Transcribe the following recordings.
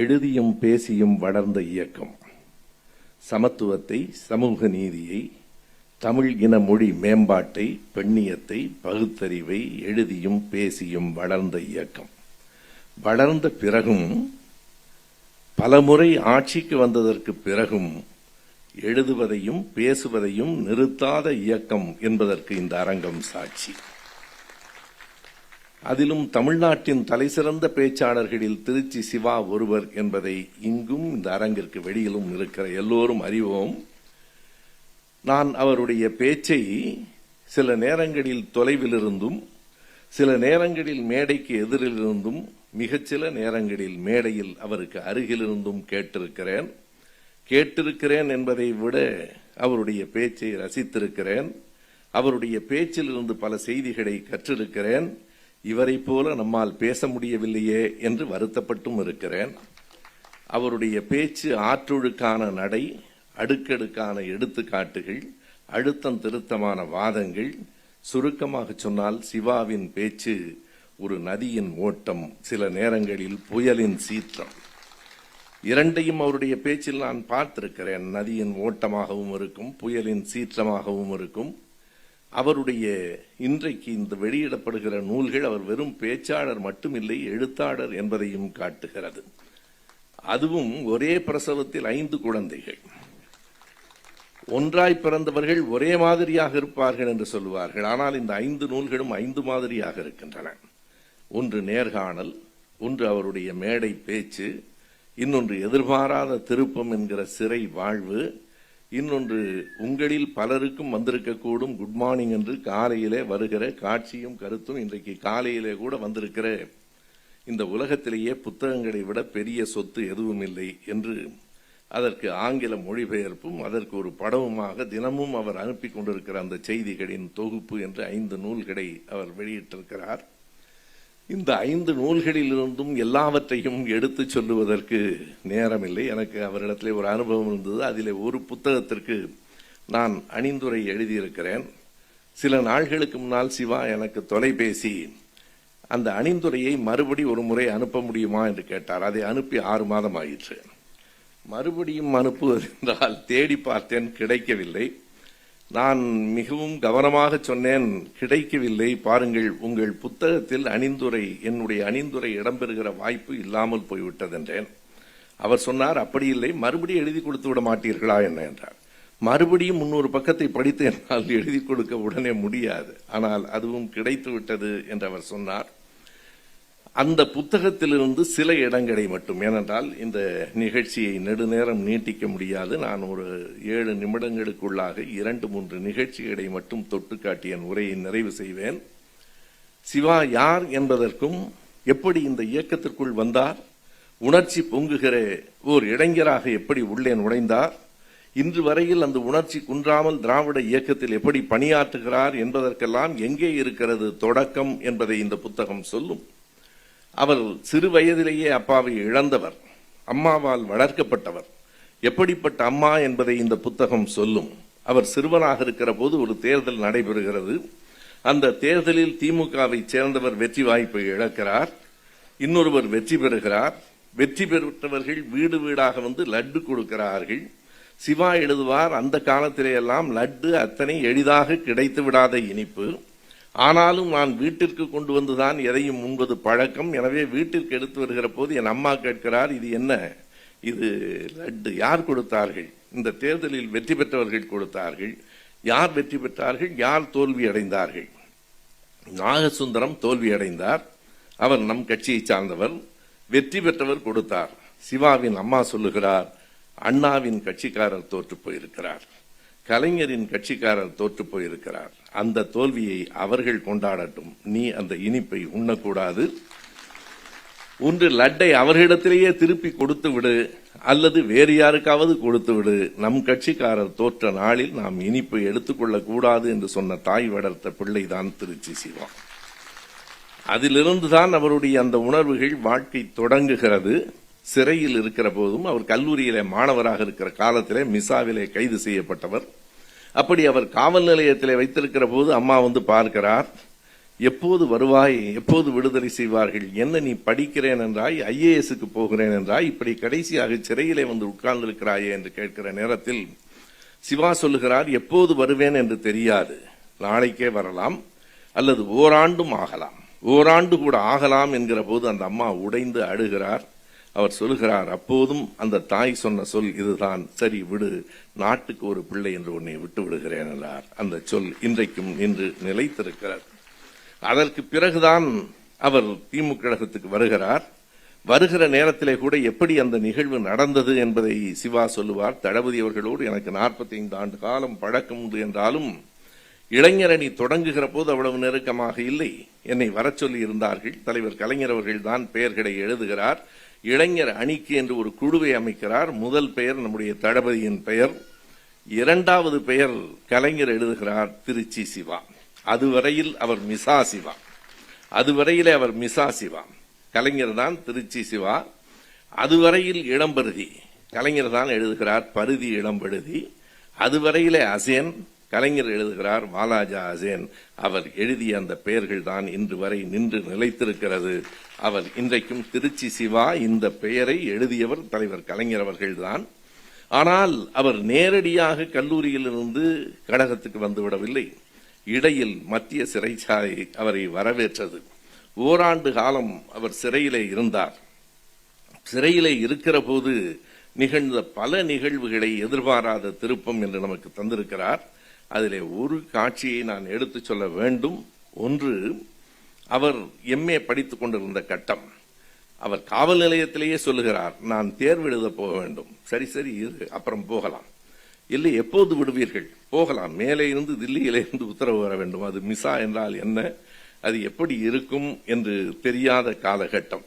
எழுதியும் பேசியும் வளர்ந்த இயக்கம். சமத்துவத்தை சமூக நீதியை தமிழ் இன மொழி மேம்பாட்டை பெண்ணியத்தை பகுத்தறிவை எழுதியும் பேசியும் வளர்ந்த இயக்கம். வளர்ந்த பிறகும் பலமுறை ஆட்சிக்கு வந்ததற்கு பிறகும் எழுதுவதையும் பேசுவதையும் நிறுத்தாத இயக்கம் என்பதற்கு இந்த அரங்கம் சாட்சி. அதிலும் தமிழ்நாட்டின் தலைசிறந்த பேச்சாளர்களில் திருச்சி சிவா ஒருவர் என்பதை இங்கும் இந்த அரங்கிற்கு வெளியிலும் இருக்கிற எல்லோரும் அறிவோம். நான் அவருடைய பேச்சை சில நேரங்களில் தொலைவிலிருந்தும் சில நேரங்களில் மேடைக்கு எதிரிலிருந்தும் மிகச்சில நேரங்களில் மேடையில் அவருக்கு அருகிலிருந்தும் கேட்டிருக்கிறேன். கேட்டிருக்கிறேன் என்பதை விட அவருடைய பேச்சை ரசித்திருக்கிறேன். அவருடைய பேச்சிலிருந்து பல செய்திகளை கற்றிருக்கிறேன். இவரை போல நம்மால் பேச முடியவில்லையே என்று வருத்தப்பட்டும் இருக்கிறேன். அவருடைய பேச்சு ஆற்றொழுக்கான நடை அடுக்கடுக்கான எடுத்துக்காட்டுகள் அழுத்தம் திருத்தமான வாதங்கள் சுருக்கமாக சொன்னால் சிவாவின் பேச்சு ஒரு நதியின் ஓட்டம் சில நேரங்களில் புயலின் சீற்றம். இரண்டையும் அவருடைய பேச்சில் நான் பார்த்திருக்கிறேன். நதியின் ஓட்டமாகவும் இருக்கும் புயலின் சீற்றமாகவும் இருக்கும். அவருடைய இன்றைக்கு இந்த வெளியிடப்படுகிற நூல்கள் அவர் வெறும் பேச்சாளர் மட்டுமில்லை எழுத்தாளர் என்பதையும் காட்டுகிறது. அதுவும் ஒரே பிரசவத்தில் ஐந்து குழந்தைகள். ஒன்றாய் பிறந்தவர்கள் ஒரே மாதிரியாக இருப்பார்கள் என்று சொல்லுவார்கள். ஆனால் இந்த ஐந்து நூல்களும் ஐந்து மாதிரியாக இருக்கின்றன. ஒன்று நேர்காணல் ஒன்று அவருடைய மேடை பேச்சு இன்னொன்று எதிர்பாராத திருப்பம் என்கிற சிறை வாழ்வு இன்னொன்று உங்களில் பலருக்கும் வந்திருக்கக்கூடும் குட் மார்னிங் என்று காலையிலே வருகிற காட்சியும் கருத்தும் இன்றைக்கு காலையிலே கூட வந்திருக்கிற இந்த உலகத்திலேயே புத்தகங்களை விட பெரிய சொத்து எதுவும் இல்லை என்று அதற்கு ஆங்கில மொழிபெயர்ப்பும் அதற்கு ஒரு படமுமாக தினமும் அவர் அனுப்பி கொண்டிருக்கிற அந்த செய்திகளின் தொகுப்பு என்று ஐந்து நூல்களை அவர் வெளியிட்டிருக்கிறார். இந்த ஐந்து நூல்களிலிருந்தும் எல்லாவற்றையும் எடுத்துச் சொல்லுவதற்கு நேரமில்லை. எனக்கு அவரிடத்திலே ஒரு அனுபவம் இருந்தது. அதில் ஒரு புத்தகத்திற்கு நான் அணிந்துரை எழுதியிருக்கிறேன். சில நாள்களுக்கு முன்னால் சிவா எனக்கு தொலைபேசி. அந்த அணிந்துரையை மறுபடி ஒரு முறை அனுப்ப முடியுமா என்று கேட்டார். அதை அனுப்பி ஆறு மாதம் ஆயிற்று. மறுபடியும் அனுப்புவது என்றால் தேடி பார்த்தேன் கிடைக்கவில்லை. நான் மிகவும் கவனமாக சொன்னேன் கிடைக்கவில்லை. பாருங்கள் உங்கள் புத்தகத்தில் அணிந்துரை என்னுடைய அணிந்துரை இடம்பெறுகிற வாய்ப்பு இல்லாமல் போய்விட்டது என்றேன் அவர் சொன்னார் அப்படி இல்லை மறுபடியும் எழுதி கொடுத்து விட மாட்டீர்களா என்ன? என்றார். மறுபடியும் முன்னூறு பக்கத்தை படித்து என்னால் எழுதி கொடுக்க உடனே முடியாது. ஆனால் அதுவும் கிடைத்து விட்டது என்று அவர் சொன்னார். அந்த புத்தகத்திலிருந்து சில இடங்களை மட்டும். ஏனென்றால் இந்த நிகழ்ச்சியை நெடுநேரம் நீட்டிக்க முடியாது. நான் ஒரு ஏழு நிமிடங்களுக்குள்ளாக இரண்டு மூன்று நிகழ்ச்சிகளை மட்டும் தொட்டு காட்டிய உரையை நிறைவு செய்வேன். சிவா யார் என்பதற்கும் எப்படி இந்த இயக்கத்திற்குள் வந்தார்? உணர்ச்சி பொங்குகிற ஓர் இளைஞராக எப்படி உள்ளே நுழைந்தார்? இன்று வரையில் அந்த உணர்ச்சி குன்றாமல் திராவிட இயக்கத்தில் எப்படி பணியாற்றுகிறார் என்பதற்கெல்லாம் எங்கே இருக்கிறது தொடக்கம் என்பதை இந்த புத்தகம் சொல்லும். அவர் சிறு வயதிலேயே அப்பாவை இழந்தவர் அம்மாவால் வளர்க்கப்பட்டவர். எப்படிப்பட்ட அம்மா என்பதை இந்த புத்தகம் சொல்லும். அவர் சிறுவனாக இருக்கிற போது ஒரு தேர்தல் நடைபெறுகிறது. அந்த தேர்தலில் திமுகவை சேர்ந்தவர் வெற்றி வாய்ப்பை இழக்கிறார். இன்னொருவர் வெற்றி பெறுகிறார். வெற்றி பெற்றவர்கள் வீடு வீடாக வந்து லட்டு கொடுக்கிறார்கள். சிவா எழுதுவார் அந்த காலத்திலேயெல்லாம் லட்டு அத்தனை எளிதாக கிடைத்து விடாத இனிப்பு. ஆனாலும் நான் வீட்டிற்கு கொண்டு வந்துதான் எதையும் உண்பது பழக்கம். எனவே வீட்டிற்கு எடுத்து வருகிற போது என் அம்மா கேட்கிறார் இது என்ன? இது லட்டு. யார் கொடுத்தார்கள்? இந்த தேர்தலில் வெற்றி பெற்றவர்கள் கொடுத்தார்கள். யார் வெற்றி பெற்றார்கள்? யார் தோல்வி அடைந்தார்கள்? நாகசுந்தரம் தோல்வி அடைந்தார். அவர் நம் கட்சியை சார்ந்தவர். வெற்றி பெற்றவர் கொடுத்தார். சிவாவின் அம்மா சொல்லுகிறார் அண்ணாவின் கட்சிக்காரர் தோற்று போயிருக்கிறார். கலைஞரின் கட்சிக்காரர் தோற்று போயிருக்கிறார். அந்த தோல்வியை அவர்கள் கொண்டாடட்டும். நீ அந்த இனிப்பை உண்ணக்கூடாது. ஒன்று லட்டை அவர்களிடத்திலேயே திருப்பி கொடுத்து விடு. அல்லது வேறு யாருக்காவது கொடுத்து விடு. நம் கட்சிக்காரர் தோற்ற நாளில் நாம் இனிப்பை எடுத்துக்கொள்ளக் கூடாது என்று சொன்ன தாய் வளர்த்த பிள்ளைதான் திருச்சி சிவா அதிலிருந்துதான் அவருடைய அந்த உணர்வுகள் வாழ்க்கை தொடங்குகிறது. சிறையில் இருக்கிற போதும் அவர் கல்லூரியிலே மாணவராக இருக்கிற காலத்திலே மிசாவிலே கைது செய்யப்பட்டவர். அப்படி அவர் காவல் நிலையத்தில் வைத்திருக்கிற போது அம்மா வந்து பார்க்கிறார் எப்போது வருவாய்? எப்போது விடுதலை செய்வார்கள்? என்ன நீ படிக்கிறேன் என்றாய்? ஐஏஎஸ்க்கு போகிறேன் என்றாய்? இப்படி கடைசியாக சிறையிலே வந்து உட்கார்ந்திருக்கிறாயே? என்று கேட்கிற நேரத்தில் சிவா சொல்லுகிறார் எப்போது வருவேன் என்று தெரியாது. நாளைக்கே வரலாம் அல்லது ஓராண்டும் ஆகலாம். ஓராண்டு கூட ஆகலாம் என்கிற போது அந்த அம்மா உடைந்து அழுகிறார். அவர் சொல்லுகிறார் அப்போதும் அந்த தாய் சொன்ன சொல் இதுதான். சரி விடு. நாட்டுக்கு ஒரு பிள்ளை என்று உன்னை விட்டு விடுகிறேன் என்றார். அந்த சொல் இன்றைக்கும் இன்று நிலைத்திருக்கிறார் அதற்கு பிறகுதான் அவர் திமுக கழகத்துக்கு வருகிறார். வருகிற நேரத்திலே கூட எப்படி அந்த நிகழ்வு நடந்தது என்பதை சிவா சொல்லுவார். தளபதி அவர்களோடு எனக்கு 45 ஆண்டு காலம் பழக்கம் உண்டு என்றாலும் இளைஞரணி தொடங்குகிற போது அவ்வளவு நெருக்கமாக இல்லை. என்னை வரச் சொல்லி இருந்தார்கள். தலைவர் கலைஞர் அவர்கள் தான் பெயர்களை எழுதுகிறார். இளைஞர் அணிக்கு என்று ஒரு குழுவை அமைக்கிறார். முதல் பெயர் நம்முடைய தளபதியின் பெயர். இரண்டாவது பெயர் கலைஞர் எழுதுகிறார் திருச்சி சிவா. அதுவரையில் அவர் மிசா சிவா. அதுவரையிலே அவர் மிசா சிவா. கலைஞர் தான் திருச்சி சிவா. அதுவரையில் இளம்பருதி. கலைஞர் தான் எழுதுகிறார் பருதி இளம்பருதி. அதுவரையிலே அசேன். கலைஞர் எழுதுகிறார் வாலாஜா அசேன். அவர் எழுதிய அந்த பெயர்கள் தான் இன்று வரை நின்று நிலைத்திருக்கிறது. அவர் இன்றைக்கும் திருச்சி சிவா இந்த பெயரை எழுதியவர் தலைவர் கலைஞர் அவர்கள்தான். ஆனால் அவர் நேரடியாக கல்லூரியிலிருந்து கழகத்துக்கு வந்துவிடவில்லை. இடையில் மத்திய சிறைச்சாலை அவரை வரவேற்றது. ஓராண்டு காலம் அவர் சிறையிலே இருந்தார். சிறையிலே இருக்கிற போது நிகழ்ந்த பல நிகழ்வுகளை எதிர்பாராத திருப்பம் என்று நமக்கு தந்திருக்கிறார். அதில் ஒரு காட்சியை நான் எடுத்துச் சொல்ல வேண்டும். ஒன்று அவர் எம்ஏ படித்துக் கொண்டிருந்த கட்டம். அவர் காவல் நிலையத்திலேயே சொல்லுகிறார் நான் தேர்வு எழுத போக வேண்டும். சரி சரி இரு அப்புறம் போகலாம். இல்லை எப்போது விடுவீர்கள்? போகலாம். மேலே இருந்து தில்லியிலே இருந்து உத்தரவு வர வேண்டும். அது மிசா என்றால் என்ன? அது எப்படி இருக்கும் என்று தெரியாத காலகட்டம்.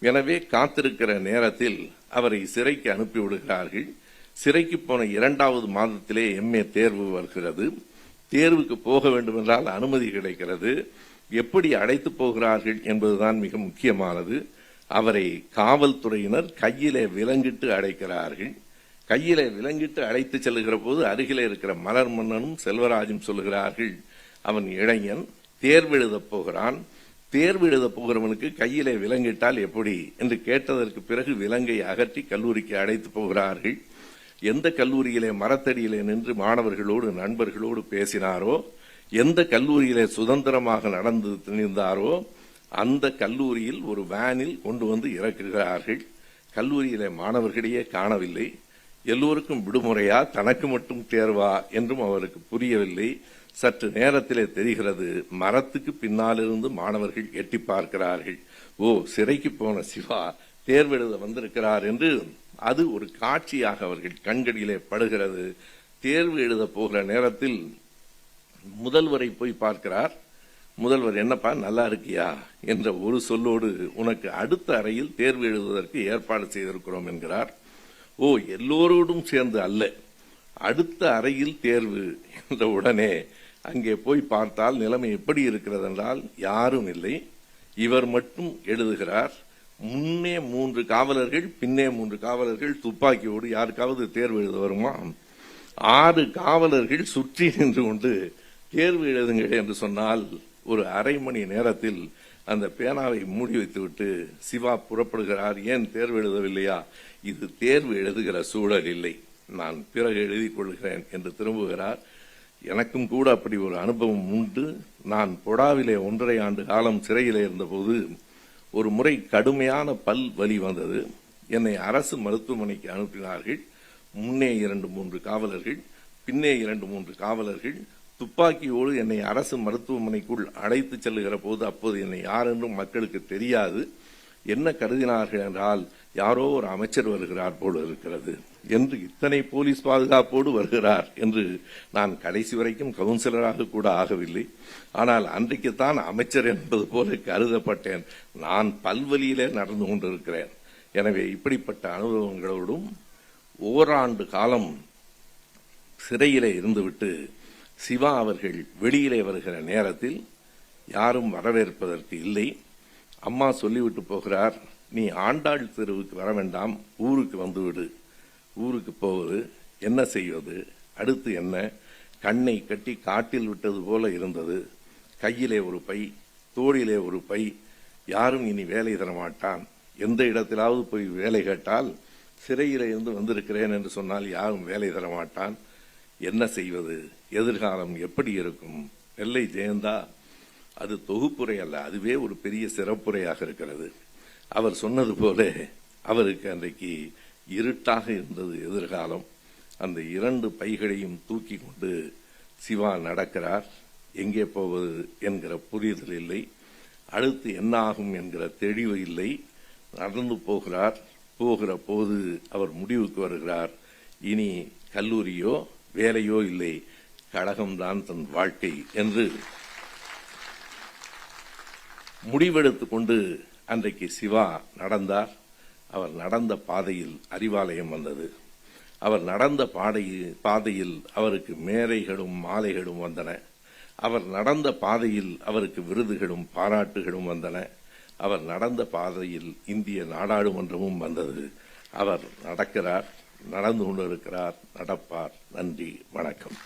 எனவே காத்திருக்கிற நேரத்தில் அவரை சிறைக்கு அனுப்பி விடுகிறார்கள் சிறைக்கு போன இரண்டாவது மாதத்திலே எம்ஏ தேர்வு வருகிறது. தேர்வுக்கு போக வேண்டுமென்றால் அனுமதி கிடைக்கிறது. எப்படி அடைத்து போகிறார்கள் என்பதுதான் மிக முக்கியமானது. அவரை காவல்துறையினர் கையிலே விலங்கிட்டு அடைக்கிறார்கள். கையிலே விலங்கிட்டு அழைத்து செல்கிற போது அருகிலே இருக்கிற மலர் மன்னனும் செல்வராஜும் சொல்லுகிறார்கள் அவன் இளைஞன் தேர்வு எழுதப் போகிறான். தேர்வு எழுதப் போகிறவனுக்கு கையிலே விலங்கிட்டால் எப்படி? என்று கேட்டதற்கு பிறகு விலங்கை அகற்றி கல்லூரிக்கு அழைத்து போகிறார்கள். எந்த கல்லூரியிலே மரத்தடியிலே நின்று மாணவர்களோடு நண்பர்களோடு பேசினாரோ எந்த கல்லூரியிலே சுதந்திரமாக நடந்து நின்றாரோ அந்த கல்லூரியில் ஒரு வேனில் கொண்டு வந்து இறக்குகிறார்கள். கல்லூரியிலே மாணவர்களையே காணவில்லை. எல்லோருக்கும் விடுமுறையா தனக்கு மட்டும் தேர்வா என்றும் அவருக்கு புரியவில்லை. சற்று நேரத்திலே தெரிகிறது மரத்துக்கு பின்னாலிருந்து மாணவர்கள் எட்டி பார்க்கிறார்கள். ஓ சிறைக்கு போன சிவா தேர்வெழுத வந்திருக்கிறார் என்று அது ஒரு காட்சியாக அவர்கள் கண்களிலே படுகிறது. தேர்வு எழுத போகிற நேரத்தில் முதல்வரை போய் பார்க்கிறார். முதல்வர் என்னப்பா நல்லா இருக்கியா? என்ற ஒரு சொல்லோடு உனக்கு அடுத்த அறையில் தேர்வு எழுதுவதற்கு ஏற்பாடு செய்திருக்கிறோம் என்கிறார். ஓ எல்லோரோடும் சேர்ந்து அல்ல. அடுத்த அறையில் தேர்வு என்ற உடனே அங்கே போய் பார்த்தால் நிலைமை எப்படி இருக்கிறது? என்றால் யாரும் இல்லை. இவர் மட்டும் எழுதுகிறார். முன்னே மூன்று காவலர்கள் பின்னே மூன்று காவலர்கள் துப்பாக்கியோடு யாருக்காவது தேர்வு எழுத வருமா? ஆறு காவலர்கள் சுற்றி நின்று கொண்டு தேர்வு எழுதுங்கள் என்று சொன்னால் ஒரு அரை மணி நேரத்தில் அந்த பேனாவை மூடி வைத்துவிட்டு சிவா புறப்படுகிறார் ஏன் தேர்வு எழுதவில்லையா? இது தேர்வு எழுதுகிற சூழல் இல்லை. நான் பிறகு எழுதி கொள்கிறேன் என்று திரும்புகிறார். எனக்கும் கூட அப்படி ஒரு அனுபவம் உண்டு. நான் பொடாவிலே ஒன்றரை ஆண்டு காலம் சிறையில் இருந்தபோது ஒரு முறை கடுமையான பல் வலி வந்தது. என்னை அரசு மருத்துவமனைக்கு அனுப்பினார்கள். முன்னே இரண்டு மூன்று காவலர்கள் பின்னே இரண்டு மூன்று காவலர்கள். துப்பாக்கியோடு என்னை அரசு மருத்துவமனைக்குள் அழைத்து செல்லுகிற போது அப்போது என்னை யார் என்றும் மக்களுக்கு தெரியாது. என்ன கருதினார்கள் என்றால் யாரோ ஒரு அமைச்சர் வருகிறார் போல இருக்கிறது. என்று இத்தனை போலீஸ் பாதுகாப்போடு வருகிறார் என்று நான் கடைசி வரைக்கும் கவுன்சிலராக கூட ஆகவில்லை. ஆனால் அன்றைக்குத்தான் அமைச்சர் என்பது போல கருதப்பட்டேன். நான் பல்வழியிலே நடந்து கொண்டிருக்கிறேன். எனவே இப்படிப்பட்ட அனுபவங்களோடும் ஓராண்டு காலம் சிறையிலே இருந்துவிட்டு சிவா அவர்கள் வெளியிலே வருகிற நேரத்தில் யாரும் வரவேற்பதற்கு இல்லை. அம்மா சொல்லிவிட்டு போகிறார் நீ ஆண்டாள் தெருவுக்கு வர வேண்டாம் ஊருக்கு வந்துவிடு ஊருக்கு போவது என்ன செய்வது அடுத்து என்ன? கண்ணை கட்டி காட்டில் விட்டது போல இருந்தது. கையிலே ஒரு பை தோளிலே ஒரு பை. யாரும் இனி வேலை தரமாட்டான் எந்த இடத்திலாவது போய் வேலை கேட்டால் சிறையில் இருந்து வந்திருக்கிறேன் என்று சொன்னால் யாரும் வேலை தரமாட்டான் என்ன செய்வது? எதிர்காலம் எப்படி இருக்கும்? நெல்லை ஜெயந்தா? அது தொகுப்புரை அல்ல அதுவே ஒரு பெரிய சிறப்புரையாக இருக்கிறது. அவர் சொன்னது போல அவருக்கு அன்றைக்கு இருட்டாக இருந்தது எதிர்காலம். அந்த இரண்டு பைகளையும் தூக்கி கொண்டு சிவா நடக்கிறார். எங்கே போவது என்கிற புரிதல் இல்லை. அடுத்து என்ன ஆகும் என்கிற தெளிவு இல்லை. நடந்து போகிறார். போகிற போது அவர் முடிவுக்கு வருகிறார். இனி கல்லூரியோ வேலையோ இல்லை. கழகம்தான் தன் வாழ்க்கை என்று முடிவெடுத்துக் கொண்டு அன்றைக்கு சிவா நடந்தார். அவர் நடந்த பாதையில் அறிவாலயம் வந்தது. அவர் நடந்த பாதையில் பாதையில் அவருக்கு மேரைகளும் மாலைகளும் வந்தன. அவர் நடந்த பாதையில் அவருக்கு விருதுகளும் பாராட்டுகளும் வந்தன. அவர் நடந்த பாதையில் இந்திய நாடாளுமன்றமும் வந்தது. அவர் நடக்கிறார் நடந்து கொண்டிருக்கிறார் நடப்பார். நன்றி வணக்கம்.